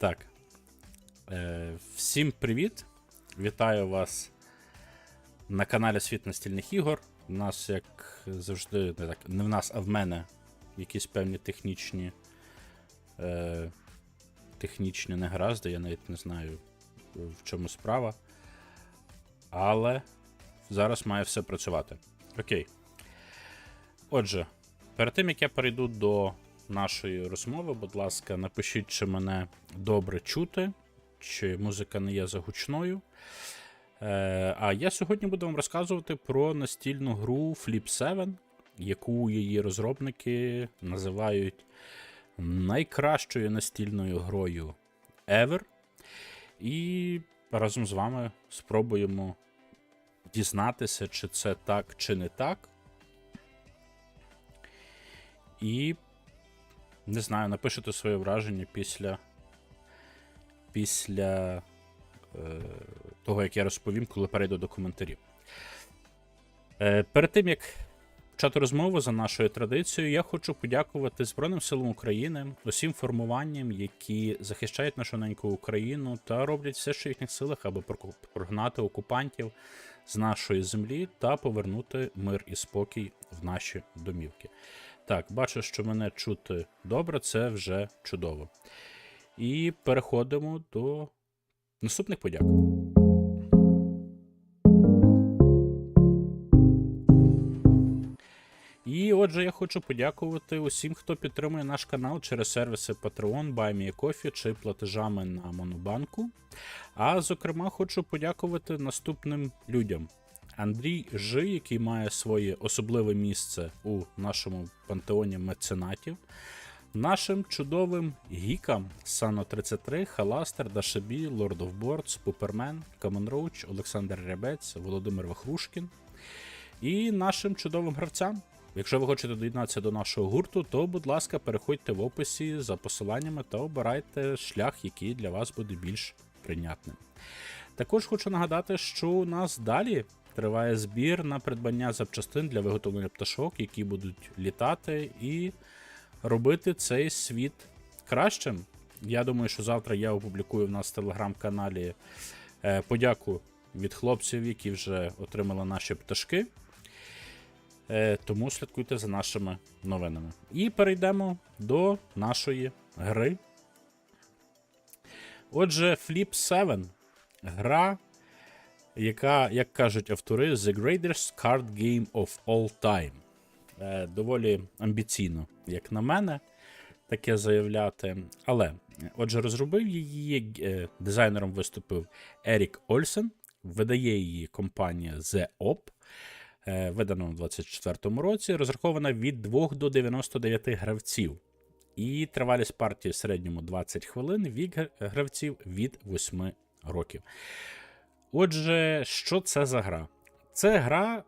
Так. Е, всім привіт! Вітаю вас на каналі Світ настільних ігор. У нас, як завжди, не так, не в нас, а в мене якісь певні технічні. Е, технічні негаразди, я навіть не знаю, в чому справа. Але зараз має все працювати. Окей. Отже, перед тим як я перейду до нашої розмови, будь ласка, напишіть, чи мене добре чути, чи музика не є загучною. Е, а я сьогодні буду вам розказувати про настільну гру Flip 7, яку її розробники називають найкращою настільною грою ever. І разом з вами спробуємо дізнатися, чи це так, чи не так. І не знаю, напишете своє враження після після е, того, як я розповім, коли перейду до коментарів. Е, перед тим, як почати розмову за нашою традицією, я хочу подякувати Збройним силам України, усім формуванням, які захищають нашу неньку Україну та роблять все, що в їхніх силах, аби прогнати окупантів з нашої землі та повернути мир і спокій в наші домівки. Так, бачу, що мене чути добре, це вже чудово. І переходимо до наступних подяк. І отже, я хочу подякувати усім, хто підтримує наш канал через сервіси Patreon, BuyMeACoffee чи платежами на Монобанку. А зокрема, хочу подякувати наступним людям. Андрій Жи, який має своє особливе місце у нашому пантеоні меценатів, нашим чудовим гікам Сано 33, Халастер, Дашебі, Lord of Boards, Пупермен, Камон Роуч, Олександр Рябець, Володимир Вахрушкін і нашим чудовим гравцям. Якщо ви хочете доєднатися до нашого гурту, то, будь ласка, переходьте в описі за посиланнями та обирайте шлях, який для вас буде більш прийнятним. Також хочу нагадати, що у нас далі триває збір на придбання запчастин для виготовлення пташок, які будуть літати і робити цей світ кращим. Я думаю, що завтра я опублікую в нас в телеграм-каналі е, подяку від хлопців, які вже отримали наші пташки. Е, Тому слідкуйте за нашими новинами. І перейдемо до нашої гри. Отже, Flip 7 гра, яка, як кажуть автори, The Greatest Card Game of All Time. Е, Доволі амбіційно, як на мене, таке заявляти. Але, отже, розробив її е, дизайнером виступив Ерік Ольсен, видає її компанія The Op. Е, видано у 24-му році, розрахована від 2 до 99 гравців. І тривалість партії в середньому 20 хвилин, вік гравців від 8 років. Отже, що це за гра? Це гра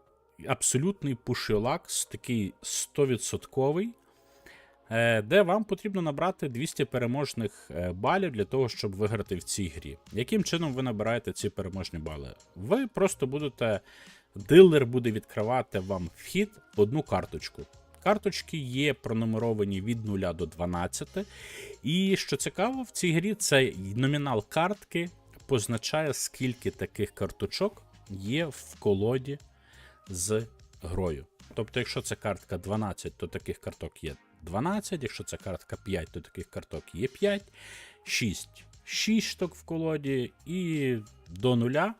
абсолютний пушілакс, такий 100%, е, де вам потрібно набрати 200 переможних е, балів для того, щоб виграти в цій грі. Яким чином ви набираєте ці переможні бали? Ви просто будете. Дилер буде відкривати вам вхід одну карточку. Карточки є пронумеровані від 0 до 12. І що цікаво, в цій грі цей номінал картки позначає, скільки таких карточок є в колоді з грою. Тобто, якщо це картка 12, то таких карток є 12, якщо це картка 5, то таких карток є 5, 6, 6 штук в колоді, і до нуля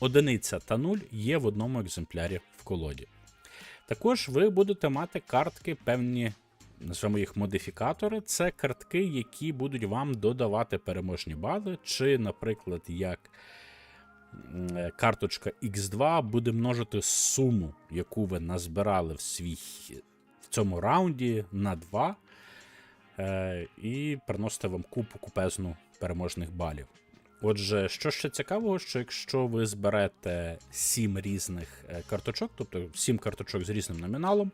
одиниця та 0 є в одному екземплярі в колоді. Також ви будете мати картки, певні, назвемо їх модифікатори. Це картки, які будуть вам додавати переможні бали, чи, наприклад, як е, карточка X2 буде множити суму, яку ви назбирали в свій в цьому раунді на 2, е, і приносити вам купу купезну переможних балів. Отже, що ще цікавого, що якщо ви зберете 7 різних е, карточок, тобто 7 карточок з різним номіналом,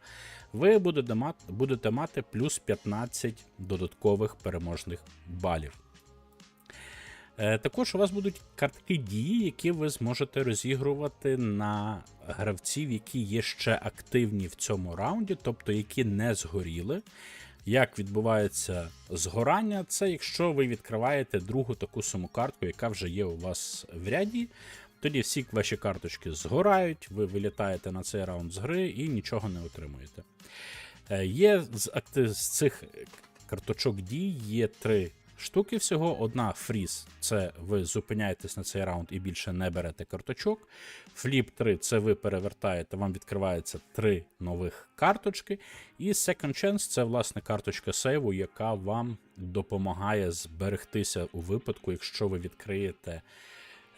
ви будете мати, будете мати плюс 15 додаткових переможних балів. Е, Також у вас будуть картки дії, які ви зможете розігрувати на гравців, які є ще активні в цьому раунді, тобто які не згоріли. Як відбувається згорання, це якщо ви відкриваєте другу таку саму картку, яка вже є у вас в ряді. Тоді всі ваші карточки згорають, ви вилітаєте на цей раунд з гри і нічого не отримуєте. Е, Є з, з цих карточок дій є три штуки всього. Одна фріз це ви зупиняєтесь на цей раунд і більше не берете карточок. Фліп 3 це ви перевертаєте, вам відкривається три нових карточки. І Second Chance це власне карточка сейву, яка вам допомагає зберегтися у випадку, якщо ви відкриєте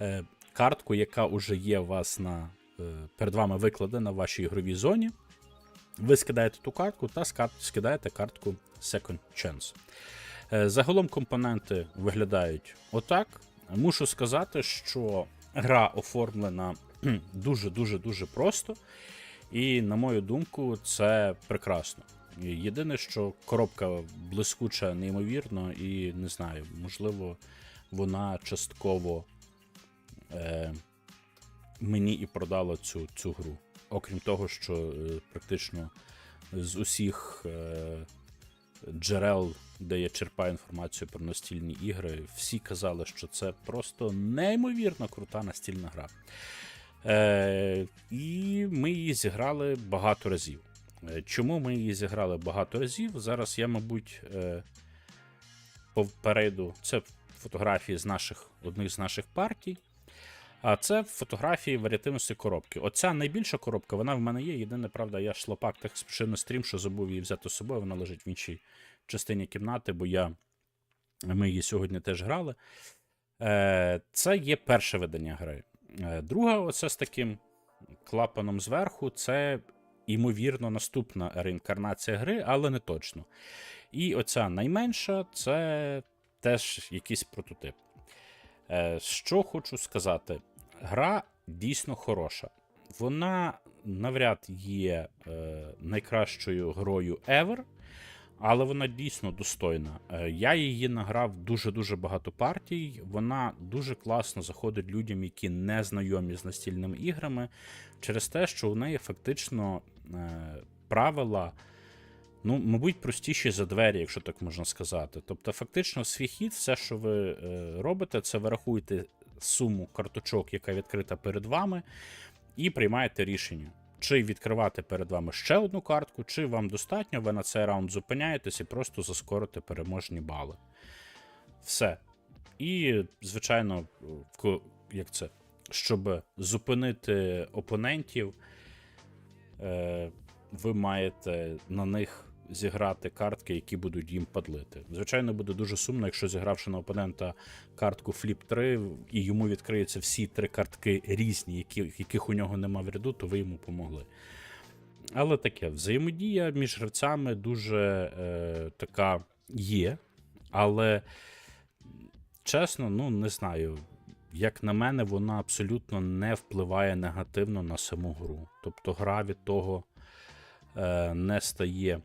е, картку, яка вже є вас на, е, перед вами викладена в вашій ігровій зоні. Ви скидаєте ту картку та скидаєте картку Second Chance. Е, Загалом компоненти виглядають отак. Мушу сказати, що гра оформлена дуже-дуже дуже просто. І, на мою думку, це прекрасно. Єдине, що коробка блискуча, неймовірно, і не знаю, можливо, вона частково е, мені і продала цю, цю гру. Окрім того, що е, практично з усіх е, джерел, де я черпаю інформацію про настільні ігри, всі казали, що це просто неймовірно крута настільна гра. Е, і ми її зіграли багато разів. Е, Чому ми її зіграли багато разів? Зараз я, мабуть, е, перейду. Це фотографії з наших одних з наших партій. А це фотографії варіативності коробки. Оця найбільша коробка, вона в мене є. Єдине, правда, я шлопак так спішив на стрім, що забув її взяти з собою. Вона лежить в іншій частині кімнати, бо я, ми її сьогодні теж грали. Е, Це є перше видання гри. Е, Друга, оце з таким клапаном зверху, це, ймовірно, наступна реінкарнація гри, але не точно. І оця найменша це теж якийсь прототип. Е, Що хочу сказати, гра дійсно хороша. Вона навряд є найкращою грою ever, але вона дійсно достойна. Е, я її награв дуже-дуже багато партій. Вона дуже класно заходить людям, які не знайомі з настільними іграми, через те, що у неї фактично е, правила. Ну, мабуть, простіші за двері, якщо так можна сказати. Тобто, фактично, свій хід, все, що ви е, робите, це ви рахуєте суму карточок, яка відкрита перед вами, і приймаєте рішення, чи відкривати перед вами ще одну картку, чи вам достатньо, ви на цей раунд зупиняєтесь і просто заскорите переможні бали. Все. І, звичайно, як це, щоб зупинити опонентів, е, ви маєте на них зіграти картки, які будуть їм падлити. Звичайно, буде дуже сумно, якщо зігравши на опонента картку Flip 3, і йому відкриються всі три картки різні, які, яких у нього нема в ряду, то ви йому помогли. Але таке, взаємодія між гравцями дуже е, така є. Але, чесно, ну не знаю. Як на мене, вона абсолютно не впливає негативно на саму гру. Тобто гра від того е, не стає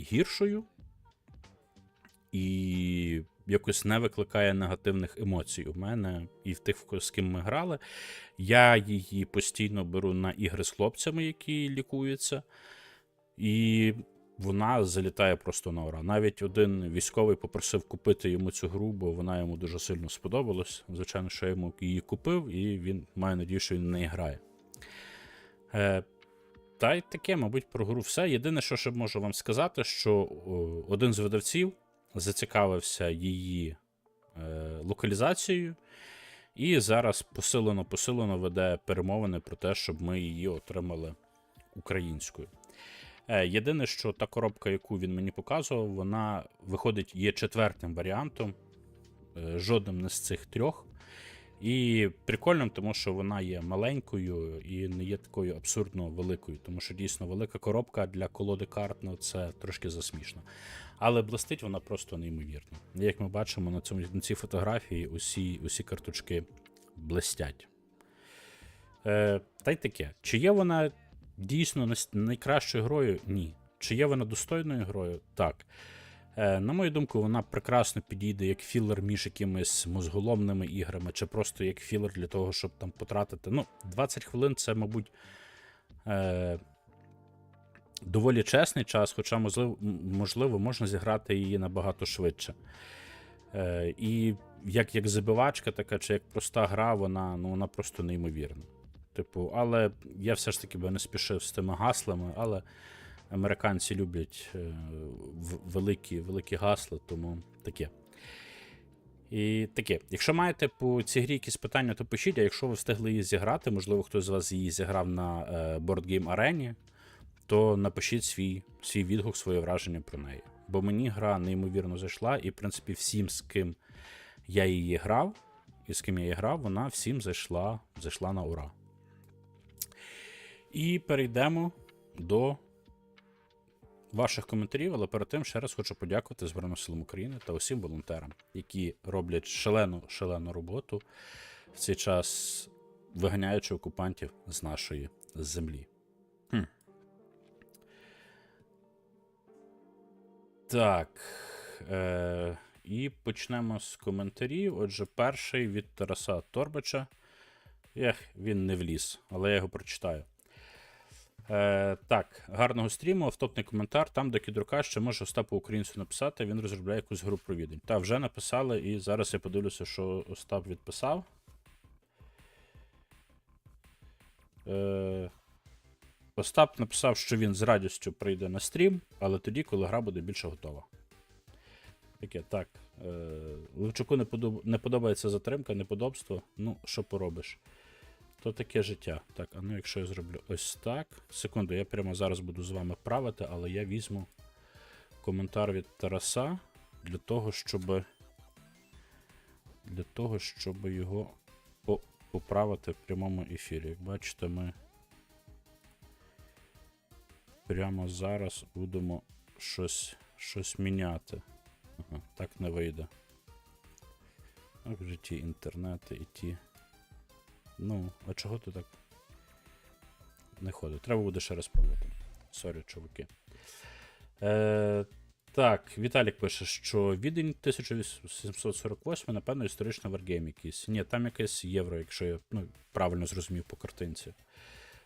гіршою і якось не викликає негативних емоцій у мене і в тих, з ким ми грали. Я її постійно беру на ігри з хлопцями, які лікуються, і вона залітає просто на ура. Навіть один військовий попросив купити йому цю гру, бо вона йому дуже сильно сподобалась. Звичайно, що я йому її купив, і він має надію, що він в неї грає. Е, та й таке, мабуть, про гру все. Єдине, що ще можу вам сказати, що один з видавців зацікавився її е, локалізацією, і зараз посилено-посилено веде перемовини про те, щоб ми її отримали українською. Е, єдине, що та коробка, яку він мені показував, вона виходить, є четвертим варіантом, е, жодним не з цих трьох. І прикольним, тому що вона є маленькою і не є такою абсурдно великою, тому що дійсно велика коробка для колоди карт ну, це трошки засмішно. Але блистить вона просто неймовірно. Як ми бачимо на, цьому, на цій фотографії, усі, усі карточки блистять. Е, та й таке. Чи є вона дійсно найкращою грою? Ні. Чи є вона достойною грою? Так. Е, на мою думку, вона прекрасно підійде як філер між якимись мозголомними іграми, чи просто як філер для того, щоб там потратити. Ну, 20 хвилин це, мабуть, е, доволі чесний час, хоча, можливо, можливо можна зіграти її набагато швидше. Е, і як, як забивачка така, чи як проста гра, вона, ну, вона просто неймовірна. Типу, але я все ж таки би не спішив з тими гаслами, але американці люблять е, великі, великі гасла, тому таке. І таке. Якщо маєте по цій грі якісь питання, то пишіть, а якщо ви встигли її зіграти, можливо, хтось з вас її зіграв на Game арені, то напишіть свій, свій відгук, своє враження про неї. Бо мені гра неймовірно зайшла, і, в принципі, всім, з ким я її грав, і з ким я її грав, вона всім зайшла, зайшла на ура. І перейдемо до ваших коментарів, але перед тим ще раз хочу подякувати Збройним силам України та усім волонтерам, які роблять шалену шалену роботу в цей час, виганяючи окупантів з нашої землі. Хм. Так. Е- і почнемо з коментарів. Отже, перший від Тараса Торбича. Ех, він не вліз, але я його прочитаю. Е, так, гарного стріму, автопний коментар. Там, де кідрука ще може Остапу українцю написати, він розробляє якусь гру про відень. Та, вже написали, і зараз я подивлюся, що Остап відписав. Е, Остап написав, що він з радістю прийде на стрім, але тоді, коли гра буде більше готова. Таке, так. Е, Левчуку не подобається затримка, неподобство. Ну, що поробиш? То таке життя. Так, а ну якщо я зроблю ось так. Секунду, я прямо зараз буду з вами правити, але я візьму коментар від Тараса для того, щоб. Для того, щоб його поправити в прямому ефірі. Як бачите, ми прямо зараз будемо щось, щось міняти. Ага, так не вийде. Так, в житті інтернети і ті. Ну, а чого ти так не ходить? Треба буде ще раз пробувати. Сорі, чуваки. Е, так, Віталік пише, що відень 1848, напевно, історичний варгейм якийсь. Ні, там якесь євро, якщо я ну, правильно зрозумів по картинці.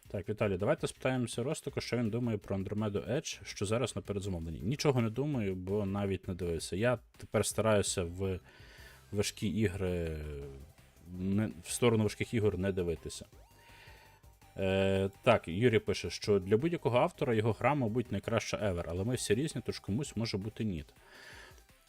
Так, Віталій, давайте спитаємося Ростока, що він думає про Andromeda Edge, що зараз на передзамовленні. Нічого не думаю, бо навіть не дивився. Я тепер стараюся в важкі ігри не, в сторону важких ігор не дивитися. Е, так, Юрій пише, що для будь-якого автора його гра, мабуть, найкраща ever, але ми всі різні, тож комусь може бути ніт.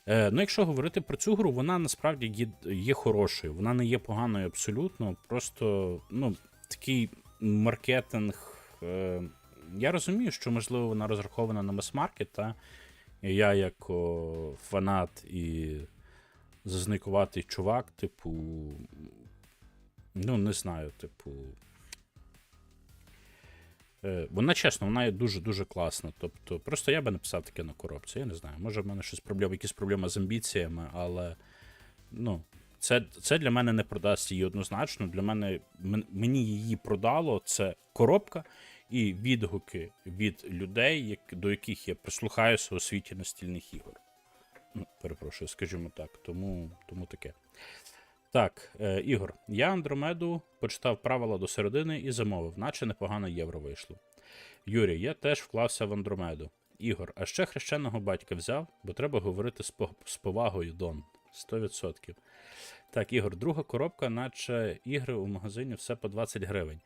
Е, ну, якщо говорити про цю гру, вона насправді є, є хорошою, вона не є поганою абсолютно. Просто ну, такий маркетинг. Е, я розумію, що, можливо, вона розрахована на мас-маркет, та я, як о, фанат і зазникуватий чувак, типу. Ну, не знаю, типу. Е, Вона чесно, вона є дуже-дуже класна. Тобто, просто я би написав таке на коробці. Я не знаю. Може, в мене щось проблема, якісь проблеми з амбіціями, але ну, це, це для мене не продасть її однозначно. Для мене мені її продало це коробка і відгуки від людей, як, до яких я прислухаюся у світі настільних ігор. Ну, перепрошую, скажімо так. Тому, тому таке. Так, е, Ігор, я Андромеду почитав правила до середини і замовив, наче непогано євро вийшло. Юрій, я теж вклався в Андромеду. Ігор, а ще хрещеного батька взяв, бо треба говорити з, повагою Дон. 100%. Так, Ігор, друга коробка, наче ігри у магазині все по 20 гривень.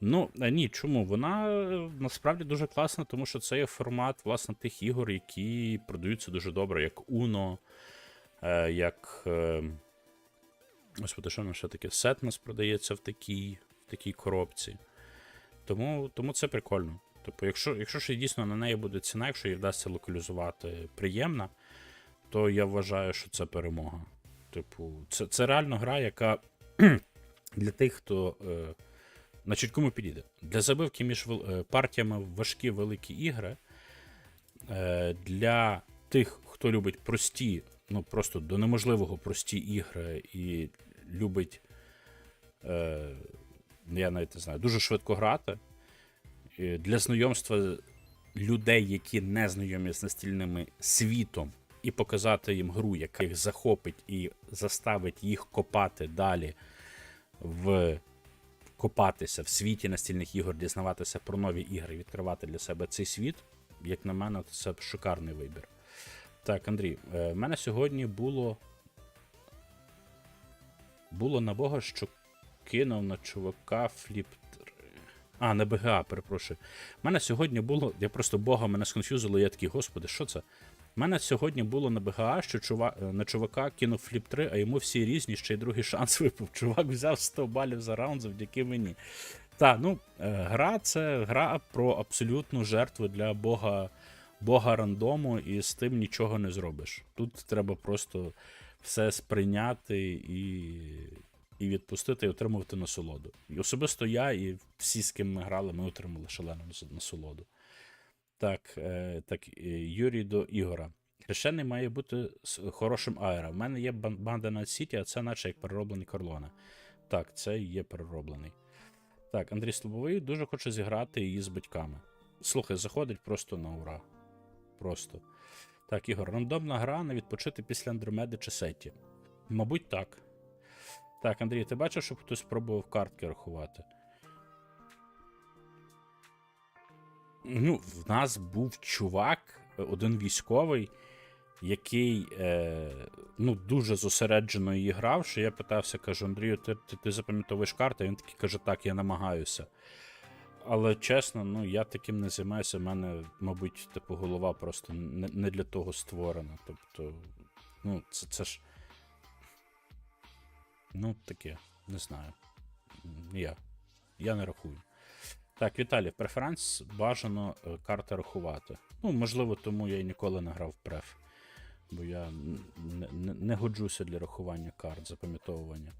Ну, е, ні, чому? Вона е, насправді дуже класна, тому що це є формат власне тих ігор, які продаються дуже добре, як Uno, е, як. Е, Господи, що ще таке? Сетмес продається в такій, в такій коробці. Тому, тому це прикольно. Тобто, якщо, якщо ще дійсно на неї буде ціна, якщо її вдасться локалізувати приємна, то я вважаю, що це перемога. Типу, це, це реально гра, яка для тих, хто. Е, значить, кому підійде? Для забивки між е, партіями важкі великі ігри. Е, для тих, хто любить прості, ну просто до неможливого прості ігри і любить, е, я навіть не знаю, дуже швидко грати. Для знайомства людей, які не знайомі з настільними світом, і показати їм гру, яка їх захопить і заставить їх копати далі в копатися в світі настільних ігор, дізнаватися про нові ігри, відкривати для себе цей світ. як на мене, це шикарний вибір. Так, Андрій, е, в мене сьогодні було. Було на Бога, що кинув на чувака фліп. А, на БГА, перепрошую. У мене сьогодні було. Я просто Бога мене сконфюзило, я такий, господи, що це? У мене сьогодні було на БГА, що чува... е, на чувака кинув фліп 3, а йому всі різні, ще й другий шанс випав. Чувак взяв 100 балів за раунд завдяки мені. Так, ну, е, гра це гра про абсолютну жертву для Бога, Бога рандому, і з тим нічого не зробиш. Тут треба просто все сприйняти і, і відпустити, і отримувати насолоду. І особисто я і всі, з ким ми грали, ми отримали шалену нас- насолоду. Так, е, так, е, Юрій до Ігора. Хрещений має бути с- хорошим аеро. У мене є банда на Сіті, а це наче як перероблений Корлона. Так, це є перероблений. Так, Андрій Слобовий дуже хоче зіграти її з батьками. Слухай, заходить просто на ура. Просто. Так, Ігор, рандомна гра на відпочити після Андромеди чи Сеті. Мабуть, так. Так, Андрій, ти бачив, щоб хтось пробував картки рахувати? Ну, в нас був чувак, е, один військовий, який е, ну, дуже зосереджено її грав, що я питався, кажу, Андрію, ти, ти, ти запам'ятовуєш карти? Він такий каже, так, я намагаюся. Але чесно, ну я таким не займаюся. У мене, мабуть, типу, голова просто не, не для того створена. Тобто, ну, це, це ж. Ну, таке, не знаю. Я. Я не рахую. Так, Віталій, преферанс бажано е, карти рахувати. Ну, можливо, тому я і ніколи не грав преф. Бо я не, не, не годжуся для рахування карт, запам'ятовування.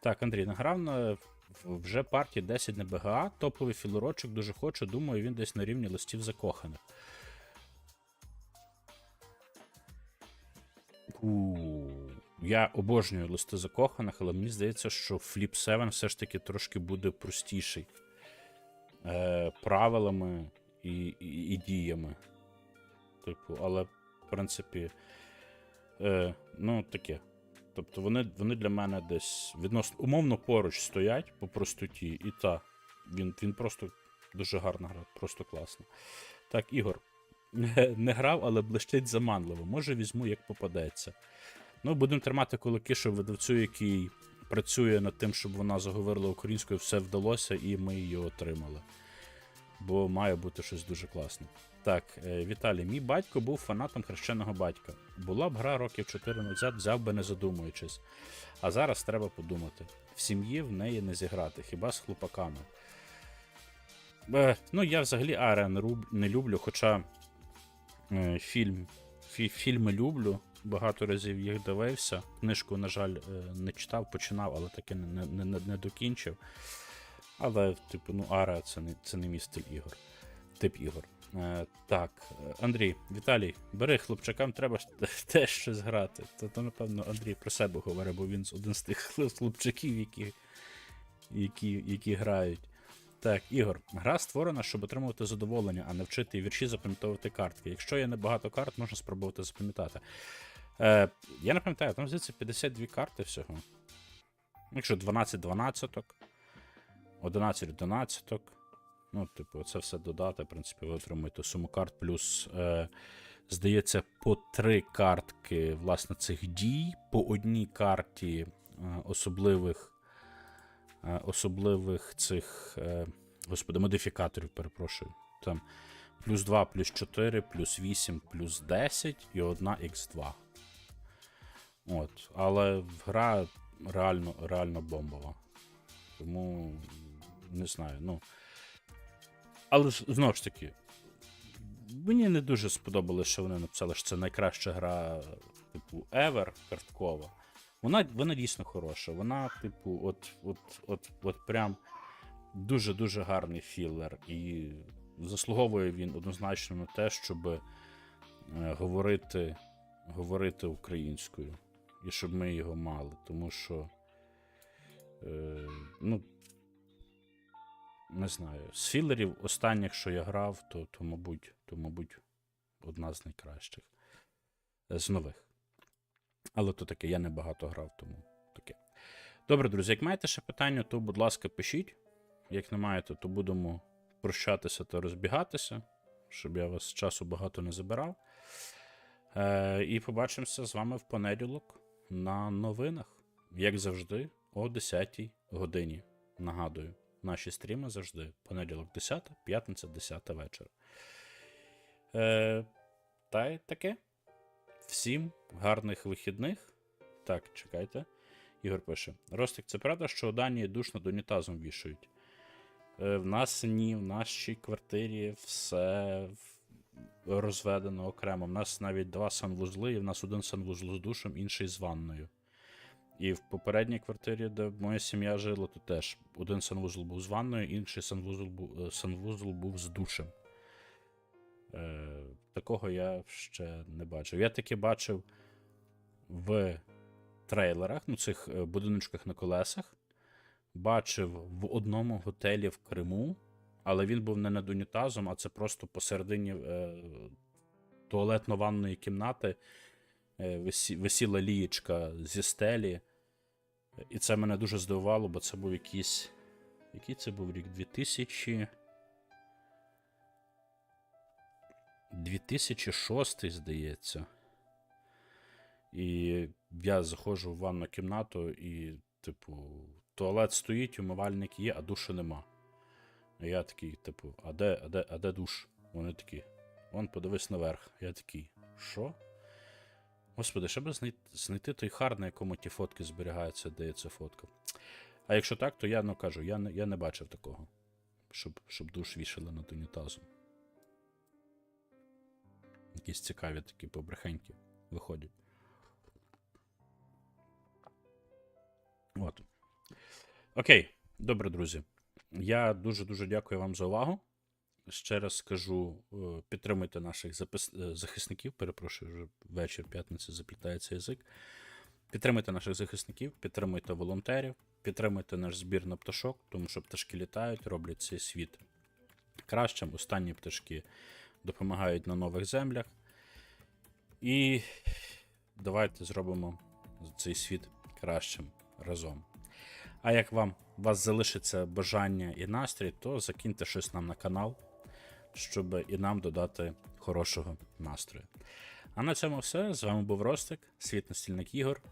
Так, Андрій, награв на вже партії 10 на БГА, топовий філорочок дуже хочу, думаю, він десь на рівні листів закоханих. Я обожнюю листи закоханих, але мені здається, що Flip 7 все ж таки трошки буде простіший е, правилами і, і, і діями. Типу, але, в принципі, е, ну, таке. Тобто вони, вони для мене десь відносно умовно поруч стоять по простоті, і та, він, він просто дуже гарна гра, просто класно. Так, Ігор. Не, грав, але блищить заманливо. Може, візьму, як попадеться. Ну, будемо тримати кулаки, щоб видавцю, який працює над тим, щоб вона заговорила українською, все вдалося, і ми її отримали. Бо має бути щось дуже класне. Так, е, Віталій, мій батько був фанатом хрещеного батька. Була б гра років 4 назад, взяв би не задумуючись. А зараз треба подумати. В сім'ї в неї не зіграти, хіба з хлопаками. Е, ну, я взагалі Аре не, руб- не люблю, хоча е, фільм, фі, фільми люблю. Багато разів їх дивився. Книжку, на жаль, е, не читав, починав, але таки не, не, не, не докінчив. Але, типу, ну, Ара це не, це не мій стиль ігор. Тип ігор. Е, так, е, Андрій, Віталій, бери хлопчакам, треба теж щось грати. То, то, напевно, Андрій про себе говорить, бо він один з тих хлопчаків, які, які, які грають. Так, Ігор, гра створена, щоб отримувати задоволення, а не вчити вірші запам'ятовувати картки. Якщо є небагато карт, можна спробувати запам'ятати. Е, я не пам'ятаю, там здається 52 карти всього. Якщо 12 12 11 11 Ну, типу, це все додати, в принципі, ви отримуєте суму карт, плюс, е, здається, по три картки власне цих дій, по одній карті е, особливих е, особливих цих, е, господи, модифікаторів, перепрошую. Там плюс 2, плюс 4, плюс 8, плюс 10 і одна Х2. От. Але гра реально, реально бомбова. Тому не знаю, ну. Але знову ж таки, мені не дуже сподобалося, що вони написали, що це найкраща гра, типу, ever карткова. Вона, вона дійсно хороша. Вона, типу, от, от, от, от прям дуже-дуже гарний філер. І заслуговує він однозначно на те, щоб е, говорити, говорити українською. І щоб ми його мали. Тому що. Е, ну, не знаю. З філерів останніх, що я грав, то, то, мабуть, то, мабуть, одна з найкращих. Е, З нових. Але то таке, я не багато грав, тому таке. Добре, друзі, як маєте ще питання, то, будь ласка, пишіть. Як не маєте, то будемо прощатися та розбігатися. щоб я вас часу багато не забирав. Е, і побачимося з вами в понеділок на новинах. Як завжди, о 10 годині. Нагадую, наші стріми завжди. Понеділок 10, п'ятниця 10 вечора. Е, та й таке. Всім гарних вихідних. Так, чекайте. Ігор пише: Ростик, це правда, що у Данії душ над унітазом вішають. Е, в нас ні, в нашій квартирі все розведено окремо. В нас навіть два санвузли, і в нас один санвузол з душем, інший з ванною. І в попередній квартирі, де моя сім'я жила, то теж один санвузол був з ванною, інший санвузол був, е, санвузол був з душем. Е, такого я ще не бачив. Я таки бачив в трейлерах, ну, цих е, будиночках на колесах. Бачив в одному готелі в Криму, але він був не над унітазом, а це просто посередині е, туалетно-ванної кімнати е, висі, висіла лієчка зі стелі. І це мене дуже здивувало, бо це був якийсь. Який це був рік? 2000. 2006, здається. І я заходжу в ванну кімнату, і, типу, туалет стоїть, умивальник є, а душу нема. Я такий, типу, а де, а де, а де душ? Вони такі. Вон подивись наверх. Я такий, що? Господи, ще би знайти, той хар, на якому ті фотки зберігаються, де є ця фотка. А якщо так, то я ну кажу, я не, я не бачив такого. Щоб, щоб душ вішали над унітазом. Якісь цікаві такі побрехеньки виходять. От. Окей, добре, друзі. Я дуже-дуже дякую вам за увагу. Ще раз скажу: е, підтримуйте наших запис... е, захисників. Перепрошую, вже вечір п'ятниці заплітається язик. Підтримуйте наших захисників, підтримуйте волонтерів, підтримуйте наш збір на пташок, тому що пташки літають, роблять цей світ кращим. Останні пташки допомагають на нових землях. І давайте зробимо цей світ кращим разом. А як вам у вас залишиться бажання і настрій, то закиньте щось нам на канал, щоб і нам додати хорошого настрою. А на цьому все. З вами був Ростик, світ настільник ігор.